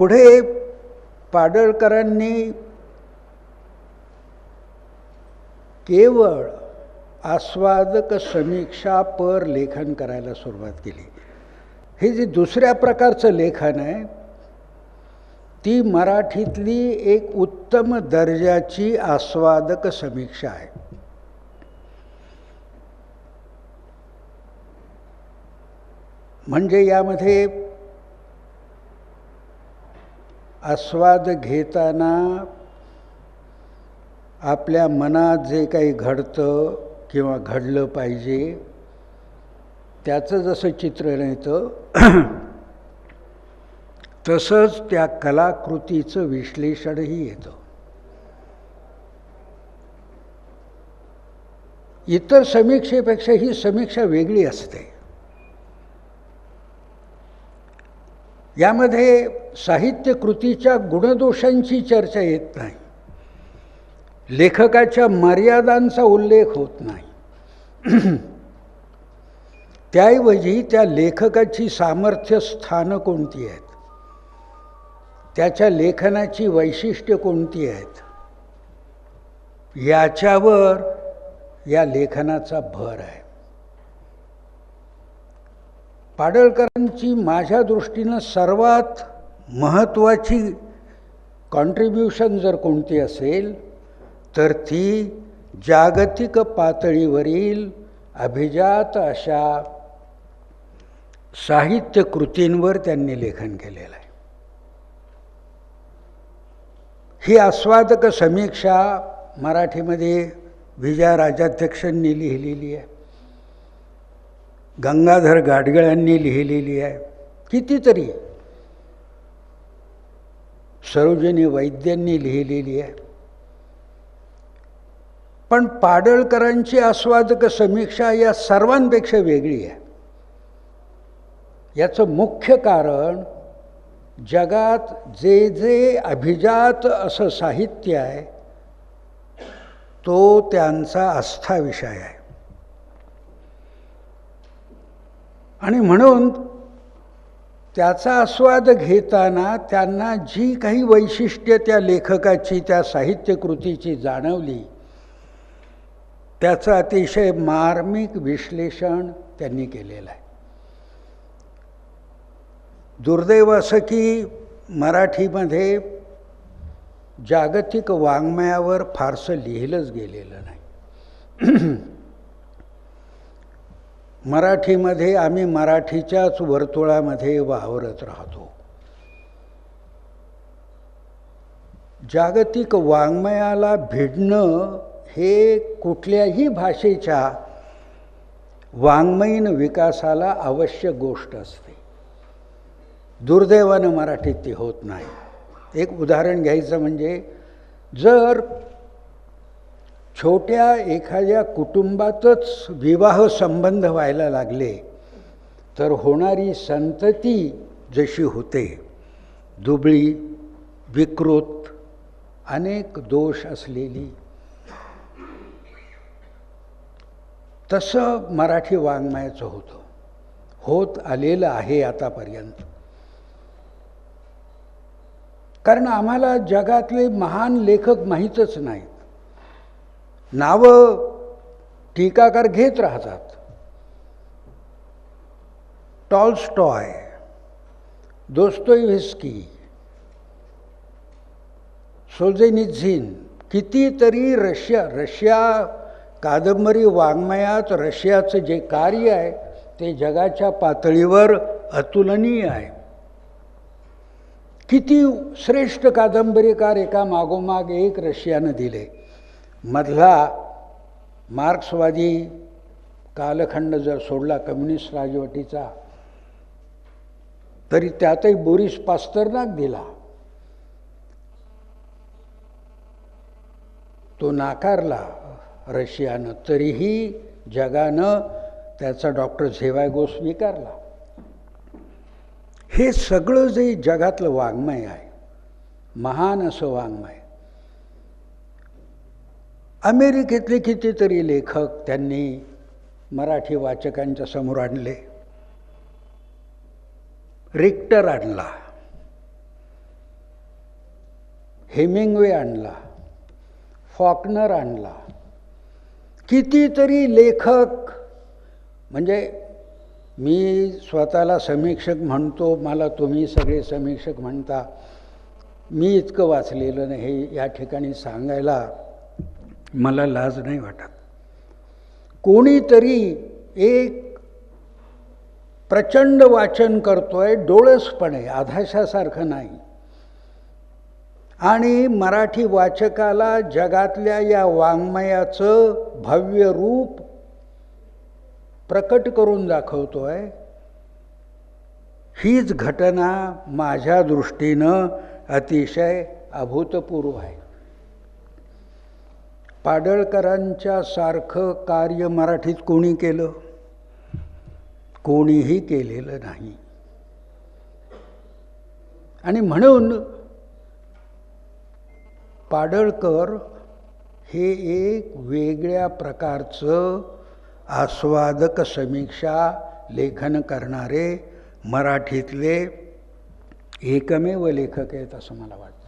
पुढे पाडळकरांनी केवळ आस्वादक समीक्षा पर लेखन करायला सुरुवात केली. हे जे दुसऱ्या प्रकारचं लेखन आहे ती मराठीतली एक उत्तम दर्जाची आस्वादक समीक्षा आहे. म्हणजे यामध्ये आस्वाद घेताना आपल्या मनात जे काही घडतं किंवा घडलं पाहिजे त्याचं जसं चित्रण येतं तसंच त्या कलाकृतीचं विश्लेषणही येतं. इतर समीक्षेपेक्षा ही समीक्षा वेगळी असते. यामध्ये साहित्य कृतीच्या गुणदोषांची चर्चा येत नाही. लेखकाच्या मर्यादांचा उल्लेख होत नाही. त्याऐवजी त्या लेखकाची सामर्थ्य स्थानं कोणती आहेत? त्याच्या लेखनाची वैशिष्ट्य कोणती आहेत? याच्यावर या लेखनाचा भर आहे. पाडळकरांची माझ्या दृष्टीनं सर्वात महत्त्वाची कॉन्ट्रीब्युशन जर कोणती असेल तर ती जागतिक पातळीवरील अभिजात अशा साहित्य कृतींवर त्यांनी लेखन केलेलं आहे. ही आस्वादक समीक्षा मराठीमध्ये विजया राजाध्यक्षांनी लिहिलेली आहे. गंगाधर गाडगळांनी लिहिलेली आहे. कितीतरी सरोजिनी वैद्यांनी लिहिलेली आहे. पण पाडळकरांची आस्वादक समीक्षा या सर्वांपेक्षा वेगळी आहे. याचं मुख्य कारण जगात जे जे अभिजात असं साहित्य आहे तो त्यांचा आस्था विषय आहे. आणि म्हणून त्याचा आस्वाद घेताना त्यांना जी काही वैशिष्ट्य त्या लेखकाची त्या साहित्यकृतीची जाणवली त्याचं अतिशय मार्मिक विश्लेषण त्यांनी केलेलं आहे. दुर्दैव असं की मराठीमध्ये जागतिक वाङ्मयावर फारसं लिहिलंच गेलेलं नाही. मराठीमध्ये आम्ही मराठीच्याच वर्तुळामध्ये वावरत राहतो. जागतिक वाङ्मयाला भिडणं हे कुठल्याही भाषेच्या वाङ्मयीन विकासाला आवश्यक गोष्ट असते. दुर्दैवानं मराठीत ती होत नाही. एक उदाहरण घ्यायचं म्हणजे जर छोट्या एखाद्या कुटुंबातच विवाह संबंध व्हायला लागले तर होणारी संतती जशी होते. दुबळी विकृत अनेक दोष असलेली. तसं मराठी वाङ्मयाचं होतं. होत आलेलं आहे आतापर्यंत. कारण आम्हाला जगातले महान लेखक माहीतच नाहीत. नावं टीकाकार घेत राहतात. टॉल्स्टॉय दोस्तोयव्हिस्की सोल्जेनिझिन कितीतरी रशिया रशिया कादंबरी वाङ्मयात रशियाचं जे कार्य आहे ते जगाच्या पातळीवर अतुलनीय आहे. किती श्रेष्ठ कादंबरीकार एका मागोमाग एक रशियानं दिले. मधला मार्क्सवादी कालखंड जर सोडला कम्युनिस्ट राजवटीचा तरी त्यातही बोरिस पास्तरनाक दिला. तो नाकारला रशियानं तरीही जगानं त्याचा डॉक्टर झेवायगो स्वीकारला. हे सगळं जे जगातलं वाङ्मय आहे महान असं वाङ्मय अमेरिकेतले कितीतरी लेखक त्यांनी मराठी वाचकांच्या समोर आणले. रिक्टर आणला. हेमिंगवे आणला. फॉकनर आणला. कितीतरी लेखक म्हणजे मी स्वतःला समीक्षक म्हणतो मला तुम्ही सगळे समीक्षक म्हणता. मी इतकं वाचलेलं नाही हे या ठिकाणी सांगायला मला लाज नाही वाटत. कोणीतरी एक प्रचंड वाचन करतोय डोळसपणे आधाशासारखं नाही. आणि मराठी वाचकाला जगातल्या या वाङ्मयाचं भव्य रूप प्रकट करून दाखवतोय. हीच घटना माझ्या दृष्टीनं अतिशय अभूतपूर्व आहे. पाडळकरांच्या सारखं कार्य मराठीत कोणी केलं? कोणीही केलेलं नाही. आणि म्हणून पाडळकर हे एक वेगळ्या प्रकारचं आस्वादक समीक्षा लेखन करणारे मराठीतले एकमेव लेखक आहेत असं मला वाटतं.